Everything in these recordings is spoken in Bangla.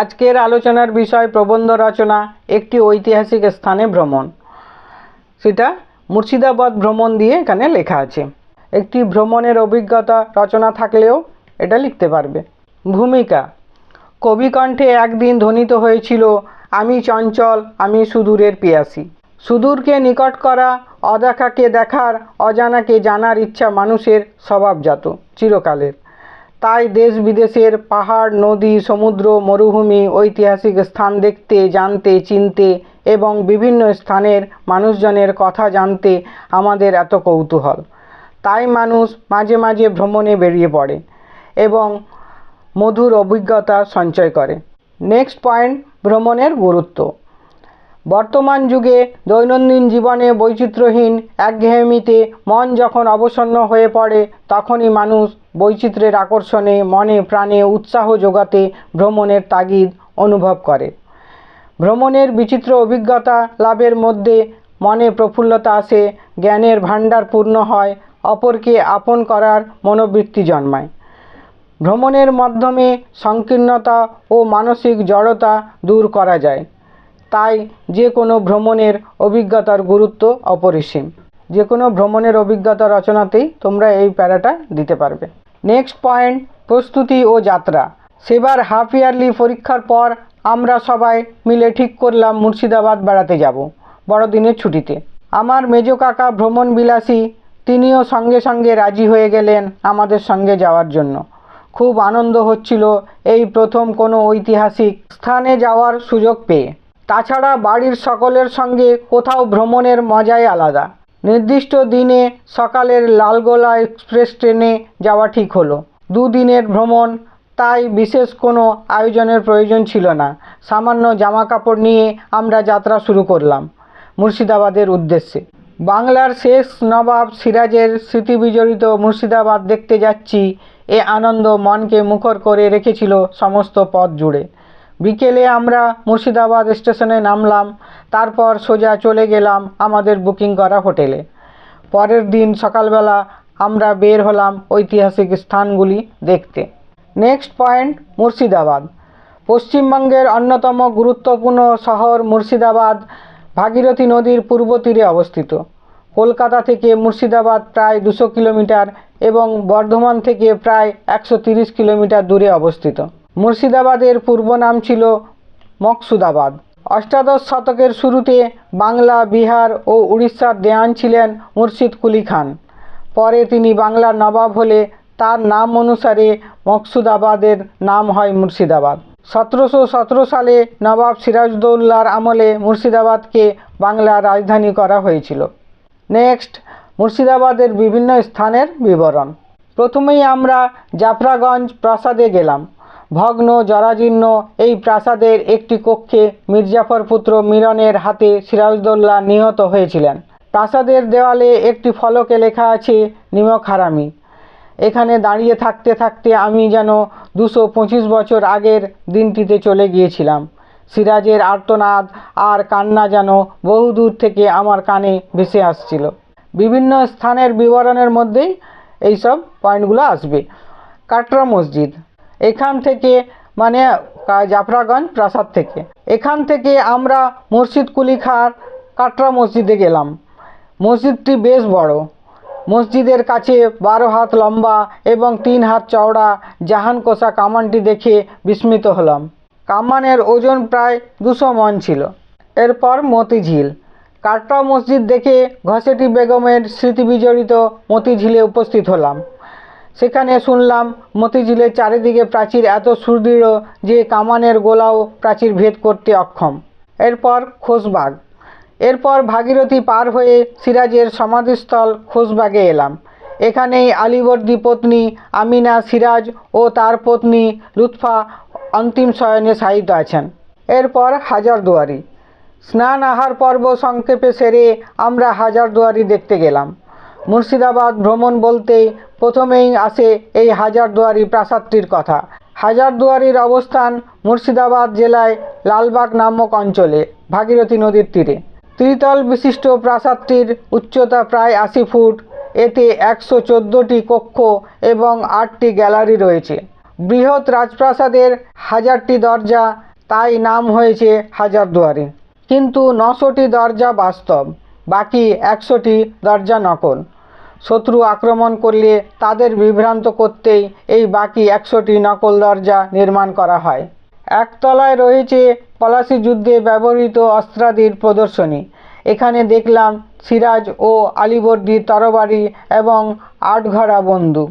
আজকের আলোচনার বিষয় প্রবন্ধ রচনা, একটি ঐতিহাসিক স্থানে ভ্রমণ। সেটা মুর্শিদাবাদ ভ্রমণ দিয়ে এখানে লেখা আছে। একটি ভ্রমণের অভিজ্ঞতা রচনা থাকলেও এটা লিখতে পারবে। ভূমিকা, কবিকণ্ঠে একদিন ধ্বনিত হয়েছিল, আমি চঞ্চল, আমি সুদূরের পিয়াসী। সুদূরকে নিকট করা, অদেখাকে দেখার, অজানাকে জানার ইচ্ছা মানুষের স্বভাবজাত, চিরকালের। তাই দেশ বিদেশের পাহাড়, নদী, সমুদ্র, মরুভূমি, ঐতিহাসিক স্থান দেখতে, জানতে, চিনতে এবং বিভিন্ন স্থানের মানুষজনের কথা জানতে আমাদের এত কৌতূহল। তাই মানুষ মাঝে মাঝে ভ্রমণে বেরিয়ে পড়ে এবং মধুর অভিজ্ঞতা সঞ্চয় করে। নেক্সট পয়েন্ট ভ্রমণের গুরুত্ব। বর্তমান যুগে দৈনন্দিন জীবনে বৈচিত্র্যহীন একঘেয়েমিতে মন যখন অবসন্ন হয়ে পড়ে, তখনই মানুষ বৈচিত্র্যের আকর্ষণে মনে প্রাণে উৎসাহ যোগাতে ভ্রমণের তাগিদ অনুভব করে। ভ্রমণের বিচিত্র অভিজ্ঞতা লাভের মধ্যে মনে প্রফুল্লতা আসে, জ্ঞানের ভাণ্ডার পূর্ণ হয়, অপরকে আপন করার মনোবৃত্তি জন্মায়। ভ্রমণের মাধ্যমে সংকীর্ণতা ও মানসিক জড়তা দূর করা যায়। তাই যে কোনো ভ্রমণের অভিজ্ঞতার গুরুত্ব অপরিসীম। যে কোনো ভ্রমণের অভিজ্ঞতা রচনাতেই তোমরা এই প্যারাটা দিতে পারবে। নেক্সট পয়েন্ট, প্রস্তুতি ও যাত্রা। সেবার হাফ ইয়ারলি পরীক্ষার পর আমরা সবাই মিলে ঠিক করলাম মুর্শিদাবাদ বেড়াতে যাব, বড়দিনের ছুটিতে। আমার মেজ কাকা ভ্রমণ বিলাসী তিনিও সঙ্গে সঙ্গে রাজি হয়ে গেলেন আমাদের সঙ্গে যাওয়ার জন্য। খুব আনন্দ হচ্ছিল এই প্রথম কোনো ঐতিহাসিক স্থানে যাওয়ার সুযোগ পেয়ে। তাছাড়া বাড়ির সকলের সঙ্গে কোথাও ভ্রমণের মজাই আলাদা। নির্দিষ্ট দিনে সকালের লালগোলা এক্সপ্রেস ট্রেনে যাওয়া ঠিক হলো। দুদিনের ভ্রমণ, তাই বিশেষ কোনো আয়োজনের প্রয়োজন ছিল না। সামান্য জামা কাপড় নিয়ে আমরা যাত্রা শুরু করলাম, মুর্শিদাবাদের উদ্দেশ্যে। বাংলার শেষ নবাব সিরাজের স্মৃতিবিজড়িত মুর্শিদাবাদ দেখতে যাচ্ছি। এ আনন্দ মনকে মুখর করে রেখেছিল সমস্ত পথ জুড়ে। বিকেলে আমরা মুর্শিদাবাদ স্টেশনে নামলাম, তারপর সোজা চলে গেলাম আমাদের বুকিং করা হোটেলে। পরের দিন সকালবেলা আমরা বের হলাম ঐতিহাসিক স্থানগুলি দেখতে। Next point, Murshidabad. পশ্চিমবঙ্গের অন্যতম গুরুত্বপূর্ণ শহর মুর্শিদাবাদ, ভাগীরথী নদীর পূর্ব তীরে অবস্থিত। কলকাতা থেকে মুর্শিদাবাদ প্রায় দুশো কিলোমিটার এবং বর্ধমান থেকে প্রায় একশো কিলোমিটার দূরে অবস্থিত। মুর্শিদাবাদের পূর্ব নাম ছিল মকসুদাবাদ। অষ্টাদশ শতকের শুরুতে বাংলা, বিহার ও উড়িষ্যার দেয়ান ছিলেন মুর্শিদ কুলি খান। পরে তিনি বাংলার নবাব হলে তার নাম অনুসারে মকসুদাবাদের নাম হয় মুর্শিদাবাদ। সতেরোশো সতেরো সালে নবাব সিরাজদৌল্লার আমলে মুর্শিদাবাদকে বাংলার রাজধানী করা হয়েছিল। নেক্সট, মুর্শিদাবাদের বিভিন্ন স্থানের বিবরণ। প্রথমেই আমরা জাফরাগঞ্জ প্রাসাদে গেলাম। ভগ্ন, জরাজীর্ণ এই প্রাসাদের একটি কক্ষে মির্জাফর পুত্র মিরনের হাতে সিরাজদৌল্লা নিহত হয়েছিলেন। প্রাসাদের দেওয়ালে একটি ফলকে লেখা আছে, নিমক হারামি। এখানে দাঁড়িয়ে থাকতে থাকতে আমি যেন দুশো পঁচিশ বছর আগের দিনটিতে চলে গিয়েছিলাম। সিরাজের আর্তনাদ আর কান্না যেন বহুদূর থেকে আমার কানে ভেসে আসছিল। বিভিন্ন স্থানের বিবরণের মধ্যেই এইসব পয়েন্টগুলো আসবে। কাটরা মসজিদ। এখান থেকে মানে জাফরাগঞ্জ প্রাসাদ থেকে। এখান থেকে আমরা মসজিদ কুলি খাঁর কাটরা মসজিদে গেলাম। মসজিদটি বেশ বড়। মসজিদের কাছে বারো হাত লম্বা এবং তিন হাত চওড়া জাহান কোষা কামানটি দেখে বিস্মিত হলাম। কামানের ওজন প্রায় দুশো মন ছিল। এরপর মতিঝিল। কাটরা মসজিদ দেখে ঘসেটি বেগমের স্মৃতিবিজড়িত মতিঝিলে উপস্থিত হলাম। সেখানে শুনলাম মতিঝিলের চারিদিকে প্রাচীর এত সুদৃঢ় যে কামানের গোলাও প্রাচীর ভেদ করতে অক্ষম। এরপর খোসবাগ এরপর ভাগীরথী পার হয়ে সিরাজের সমাধিস্থল খোসবাগে এলাম। এখানেই আলীবর্দী পত্নী আমিনা সিরাজ ও তার পত্নী লুৎফা অন্তিম শয়নে শায়িত আছেন। এরপর হাজারদুয়ারি। স্নান আহার পর্ব সংক্ষেপে সেরে আমরা হাজারদুয়ারি দেখতে গেলাম। মুর্শিদাবাদ ভ্রমণ বলতেই প্রথমেই আসে এই হাজারদুয়ারি প্রাসাদটির কথা। হাজারদুয়ারির অবস্থান মুর্শিদাবাদ জেলায় লালবাগ নামক অঞ্চলে, ভাগীরথী নদীর তীরে। ত্রিতল বিশিষ্ট প্রাসাদটির উচ্চতা প্রায় আশি ফুট, এতে একশো চোদ্দোটি কক্ষ এবং আটটি গ্যালারি রয়েছে। বৃহৎ রাজপ্রাসাদের হাজারটি দরজা, তাই নাম হয়েছে হাজারদুয়ারি। কিন্তু নশোটি দরজা বাস্তব, বাকি একশোটি দরজা নকল। শত্রু আক্রমণ করলে তাদের বিভ্রান্ত করতেই এই বাকি একশোটি নকল দরজা নির্মাণ করা হয়। একতলায় রয়েছে পলাশি যুদ্ধে ব্যবহৃত অস্ত্রাদির প্রদর্শনী। এখানে দেখলাম সিরাজ ও আলীবর্দী তরবারি এবং আটঘরা বন্দুক।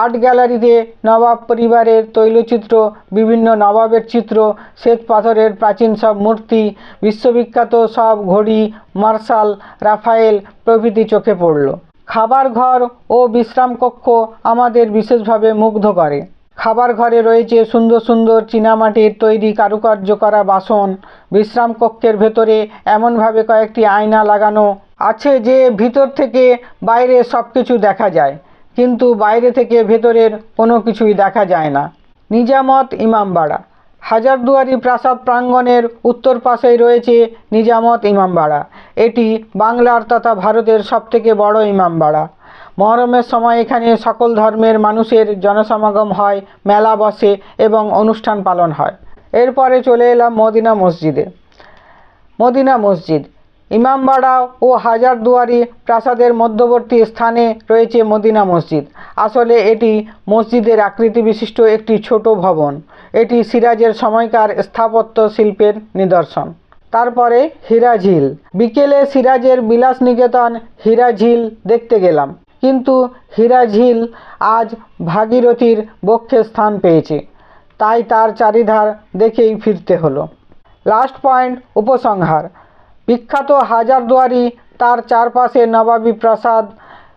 আর্ট গ্যালারিতে নবাব পরিবারের তৈলচিত্র, বিভিন্ন নবাবের চিত্র, শ্বেত পাথরের প্রাচীন সব মূর্তি, বিশ্ববিখ্যাত সব ঘড়ি, মার্শাল, রাফায়েল প্রভৃতি চোখে পড়ল। খাবার ঘর ও বিশ্রাম কক্ষ আমাদের বিশেষভাবে মুগ্ধ করে। খাবার ঘরে রয়েছে সুন্দর সুন্দর চীনামাটির তৈরি কারুকার্য করা বাসন। বিশ্রাম কক্ষের ভেতরে এমনভাবে কয়েকটি আয়না লাগানো আছে যে ভিতর থেকে বাইরে সব কিছু দেখা যায়, কিন্তু বাইরে থেকে ভেতরের কোনো কিছুই দেখা যায় না। নিজামত ইমামবাড়া হাজারদুয়ারি প্রাসাদ প্রাঙ্গণের উত্তর পাশেই রয়েছে নিজামত ইমামবাড়া এটি বাংলার তথা ভারতের সবথেকে বড় ইমামবাড়া মহরমের সময় এখানে সকল ধর্মের মানুষের জনসমাগম হয়, মেলা বসে এবং অনুষ্ঠান পালন হয়। এরপরে চলে এলাম মদিনা মসজিদে। মদিনা মসজিদ ইমামবাড়া ও হাজারদুয়ারি প্রাসাদের মধ্যবর্তী স্থানে রয়েছে মদিনা মসজিদ। আসলে এটি মসজিদের আকৃতি বিশিষ্ট একটি ছোট ভবন। এটি সিরাজের সময়কার স্থাপত্য শিল্পের নিদর্শন। তারপরে হীরা ঝিল বিকেলে সিরাজের বিলাস নিকেতন হীরা ঝিল দেখতে গেলাম। কিন্তু হীরা ঝিল আজ ভাগীরথীর বক্ষে স্থান পেয়েছে। তাই তার চারিধার দেখেই ফিরতে হলো। লাস্ট পয়েন্ট, উপসংহার। বিখ্যাত হাজারদুয়ারি তার চারপাশে নবাবী প্রাসাদ,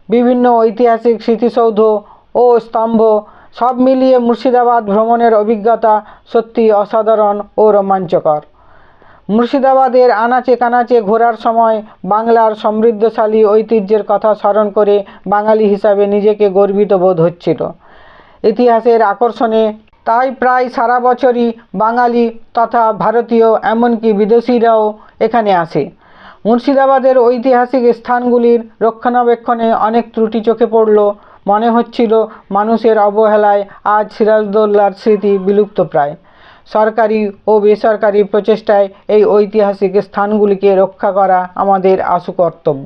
বিভিন্ন ঐতিহাসিক স্মৃতিসৌধ ও স্তম্ভ, সব মিলিয়ে মুর্শিদাবাদ ভ্রমণের অভিজ্ঞতা সত্যি অসাধারণ ও রোমাঞ্চকর। মুর্শিদাবাদের আনাচে কানাচে ঘোরার সময় বাংলার সমৃদ্ধশালী ঐতিহ্যের কথা স্মরণ করে বাঙালি হিসাবে নিজেকে গর্বিত বোধ হচ্ছিল। ইতিহাসের আকর্ষণে তাই প্রায় সারা বছরই বাঙালি তথা ভারতীয়, এমনকি বিদেশিরাও এখানে আসে। মুর্শিদাবাদের ঐতিহাসিক স্থানগুলির রক্ষণাবেক্ষণে অনেক ত্রুটি চোখে পড়ল। মনে হচ্ছিল মানুষের অবহেলায় আজ সিরাজদৌল্লার স্মৃতি বিলুপ্তপ্রায় সরকারি ও বেসরকারি প্রচেষ্টায় এই ঐতিহাসিক স্থানগুলিকে রক্ষা করা আমাদের আশু কর্তব্য।